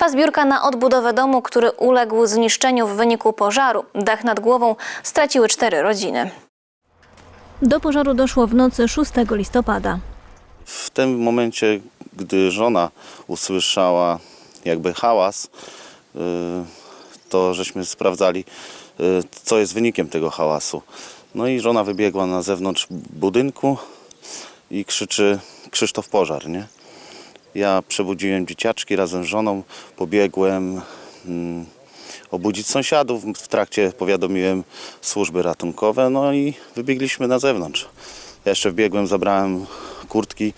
Trwa zbiórka na odbudowę domu, który uległ zniszczeniu w wyniku pożaru. Dach nad głową straciły cztery rodziny. Do pożaru doszło w nocy 6 listopada. W tym momencie, gdy żona usłyszała jakby hałas, y, to żeśmy sprawdzali, y, co jest wynikiem tego hałasu. No i żona wybiegła na zewnątrz budynku i krzyczy Krzysztof pożar, nie? Ja przebudziłem dzieciaczki razem z żoną, pobiegłem mm, obudzić sąsiadów. W trakcie powiadomiłem służby ratunkowe, no i wybiegliśmy na zewnątrz. Ja jeszcze wbiegłem, zabrałem kurtki,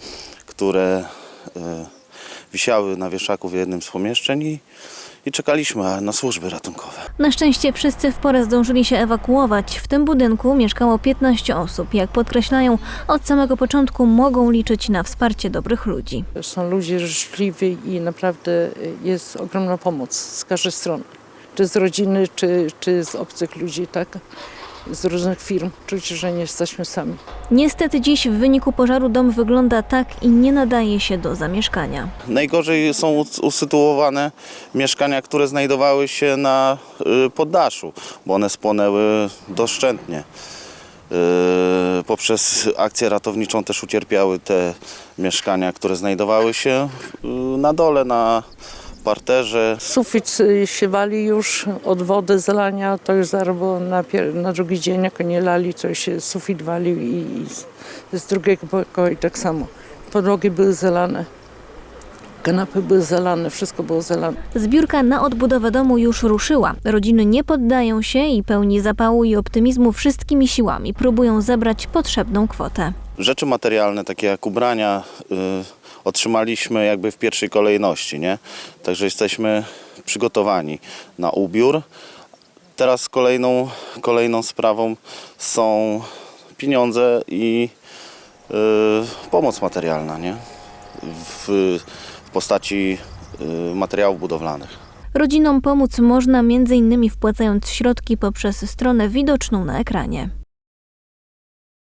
które e, wisiały na wieszaku w jednym z pomieszczeń i, i czekaliśmy na służby ratunkowe. Na szczęście wszyscy w porę zdążyli się ewakuować. W tym budynku mieszkało 15 osób. Jak podkreślają, od samego początku mogą liczyć na wsparcie dobrych ludzi. Są ludzie życzliwi i naprawdę jest ogromna pomoc z każdej strony. Czy z rodziny, czy, czy z obcych ludzi, tak? Z różnych firm. Czuć, że nie jesteśmy sami. Niestety dziś w wyniku pożaru dom wygląda tak i nie nadaje się do zamieszkania. Najgorzej są us- usytuowane mieszkania, które znajdowały się na y, poddaszu, bo one spłonęły doszczętnie. Y, Poprzez akcję ratowniczą też ucierpiały te mieszkania, które znajdowały się y, na dole, na parterze. Sufit y, się wali już od wody zalania, to już zaraz było na, na drugi dzień, jak nie lali, to się sufit walił i, i z, drugiego pokoju tak samo. Podłogi były zalane, kanapy były zalane, wszystko było zalane. Zbiórka na odbudowę domu już ruszyła. Rodziny nie poddają się i pełni zapału i optymizmu wszystkimi siłami próbują zebrać potrzebną kwotę. Rzeczy materialne, takie jak ubrania, y, otrzymaliśmy jakby w pierwszej kolejności, nie? Także jesteśmy przygotowani na ubiór. Teraz kolejną, kolejną sprawą są pieniądze i y, pomoc materialna, nie? W, w postaci y, materiałów budowlanych. Rodzinom pomóc można m.in. wpłacając środki poprzez stronę widoczną na ekranie.